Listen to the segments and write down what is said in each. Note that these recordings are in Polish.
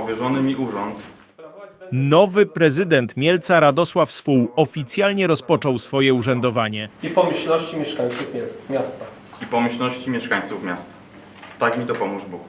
powierzony mi urząd Nowy prezydent Mielca Radosław Swół oficjalnie rozpoczął swoje urzędowanie. i pomyślności mieszkańców miast- miasta. i pomyślności mieszkańców miasta. Tak mi dopomóż Bóg.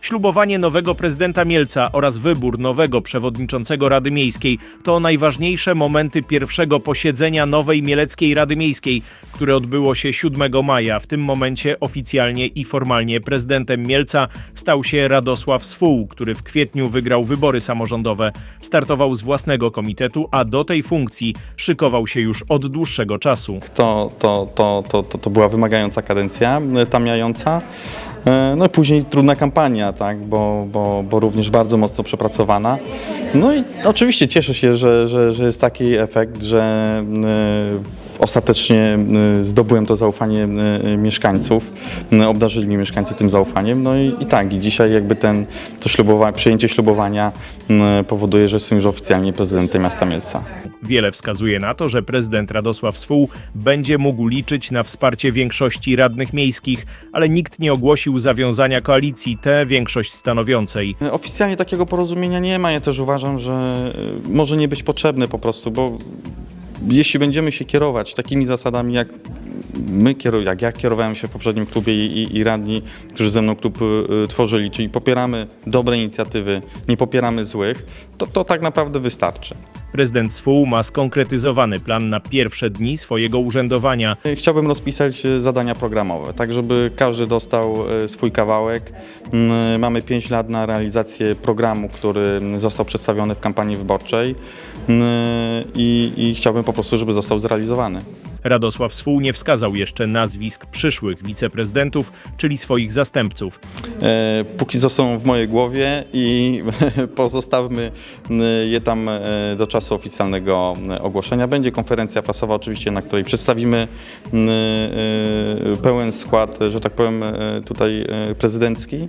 Ślubowanie nowego prezydenta Mielca oraz wybór nowego przewodniczącego Rady Miejskiej to najważniejsze momenty pierwszego posiedzenia nowej Mieleckiej Rady Miejskiej, które odbyło się 7 maja. W tym momencie oficjalnie i formalnie prezydentem Mielca stał się Radosław Swół, który w kwietniu wygrał wybory samorządowe. Startował z własnego komitetu, a do tej funkcji szykował się już od dłuższego czasu. to, to, to, to, to, to była wymagająca kadencja, e, tamiająca. E, No i później trudna kampania, tak, bo, bo, bo również bardzo mocno przepracowana. No i oczywiście cieszę się, że, że, że jest taki efekt, że e, ostatecznie e, zdobyłem to zaufanie e, mieszkańców, E, obdarzyli mnie mieszkańcy tym zaufaniem. No i, i tak, i dzisiaj jakby ten, to ślubowa, przyjęcie ślubowania powoduje, że jestem już oficjalnie prezydentem miasta Mielca. Wiele wskazuje na to, że prezydent Radosław Swół będzie mógł liczyć na wsparcie większości radnych miejskich, ale nikt nie ogłosił zawiązania koalicji, tę większość stanowiącej. Oficjalnie takiego porozumienia nie ma. Ja też uważam, że y, może nie być potrzebne po prostu, bo jeśli będziemy się kierować takimi zasadami, jak my jak ja kierowałem się w poprzednim klubie i, i, i radni, którzy ze mną klub y, y, tworzyli, czyli popieramy dobre inicjatywy, nie popieramy złych, to, to tak naprawdę wystarczy. Prezydent Swół ma skonkretyzowany plan na pierwsze dni swojego urzędowania. Chciałbym rozpisać e, zadania programowe, tak żeby każdy dostał e, swój kawałek. Mm, Mamy 5 lat na realizację programu, który został przedstawiony w kampanii wyborczej Mm, i, i chciałbym po prostu, żeby został zrealizowany. Radosław Swół nie wskazał jeszcze nazwisk przyszłych wiceprezydentów, czyli swoich zastępców. E, Póki co są w mojej głowie i pozostawmy je tam e, do czasu oficjalnego e, ogłoszenia. Będzie konferencja prasowa oczywiście, na której przedstawimy mm, e, pełen skład, że tak powiem, e, tutaj prezydencki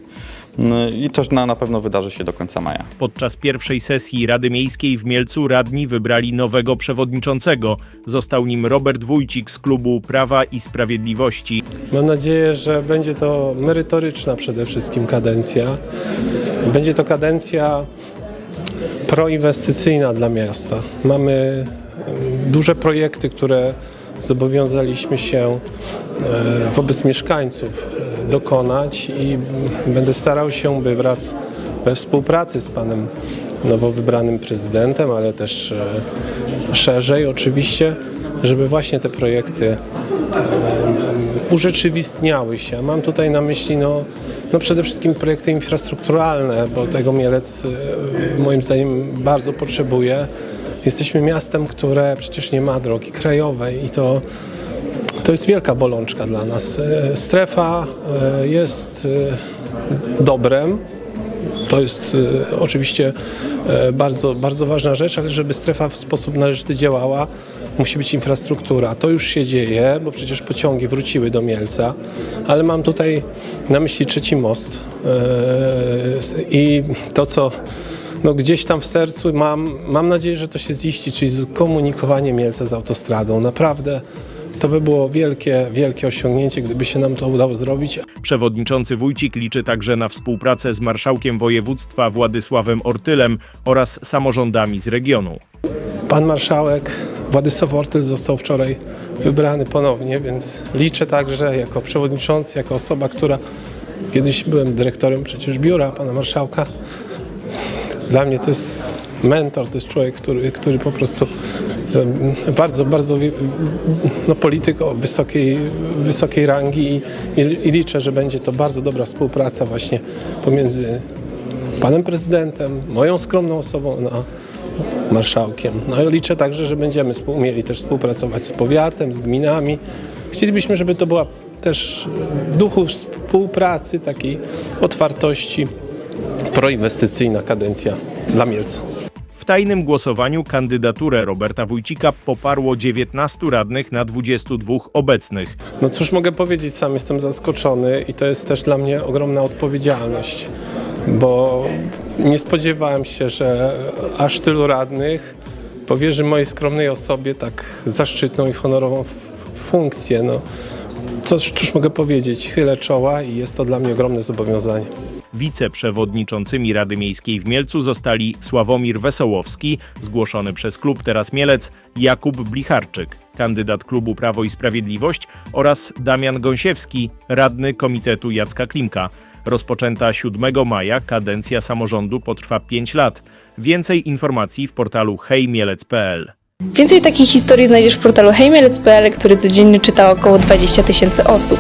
Mm, i to na, na pewno wydarzy się do końca maja. Podczas pierwszej sesji Rady Miejskiej w Mielcu radni wybrali nowego przewodniczącego. Został nim Robert Wójcik z klubu Prawa i Sprawiedliwości. Mam nadzieję, że będzie to merytoryczna przede wszystkim kadencja. Będzie to kadencja proinwestycyjna dla miasta. Mamy duże projekty, które zobowiązaliśmy się e, wobec mieszkańców e, dokonać i będę starał się, by wraz we współpracy z panem nowo wybranym prezydentem, ale też e, szerzej oczywiście, żeby właśnie te projekty urzeczywistniały się. Mam tutaj na myśli no, no przede wszystkim projekty infrastrukturalne, bo tego Mielec e, moim zdaniem bardzo potrzebuje. Jesteśmy miastem, które przecież nie ma drogi krajowej i to, to jest wielka bolączka dla nas. E, Strefa e, jest dobrem, to jest e, oczywiście e, bardzo, bardzo ważna rzecz, ale żeby strefa w sposób należyty działała, musi być infrastruktura. To już się dzieje, bo przecież pociągi wróciły do Mielca, ale mam tutaj na myśli trzeci most e, i to, co no gdzieś tam w sercu mam, mam nadzieję, że to się ziści, czyli komunikowanie Mielca z autostradą. Naprawdę to by było wielkie, wielkie osiągnięcie, gdyby się nam to udało zrobić. Przewodniczący Wójcik liczy także na współpracę z marszałkiem województwa Władysławem Ortylem oraz samorządami z regionu. Pan marszałek Władysław Ortyl został wczoraj wybrany ponownie, więc liczę także jako przewodniczący, jako osoba, która kiedyś byłem dyrektorem przecież biura pana marszałka. Dla mnie to jest mentor, to jest człowiek, który, który po prostu bardzo, bardzo no, polityk o wysokiej, wysokiej rangi i, i, liczę, że będzie to bardzo dobra współpraca właśnie pomiędzy panem prezydentem, moją skromną osobą, a marszałkiem. No i liczę także, że będziemy umieli też współpracować z powiatem, z gminami. Chcielibyśmy, żeby to była też w duchu współpracy, takiej otwartości, proinwestycyjna kadencja dla Mielca. W tajnym głosowaniu kandydaturę Roberta Wójcika poparło 19 radnych na 22 obecnych. No cóż mogę powiedzieć, sam jestem zaskoczony i to jest też dla mnie ogromna odpowiedzialność, bo nie spodziewałem się, że aż tylu radnych powierzy mojej skromnej osobie tak zaszczytną i honorową funkcję. No, cóż cóż mogę powiedzieć? Chylę czoła i jest to dla mnie ogromne zobowiązanie. Wiceprzewodniczącymi Rady Miejskiej w Mielcu zostali Sławomir Wesołowski, zgłoszony przez klub Teraz Mielec, Jakub Blicharczyk, kandydat klubu Prawo i Sprawiedliwość oraz Damian Gąsiewski, radny Komitetu Jacka Klimka. Rozpoczęta 7 maja kadencja samorządu potrwa 5 lat. Więcej informacji w portalu hejmielec.pl. Więcej takich historii znajdziesz w portalu hejmielec.pl, który codziennie czyta około 20 tysięcy osób.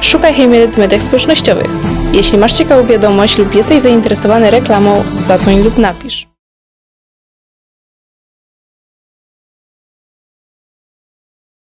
Szukaj Hejmielec w mediach społecznościowych. Jeśli masz ciekawą wiadomość lub jesteś zainteresowany reklamą, zadzwoń lub napisz.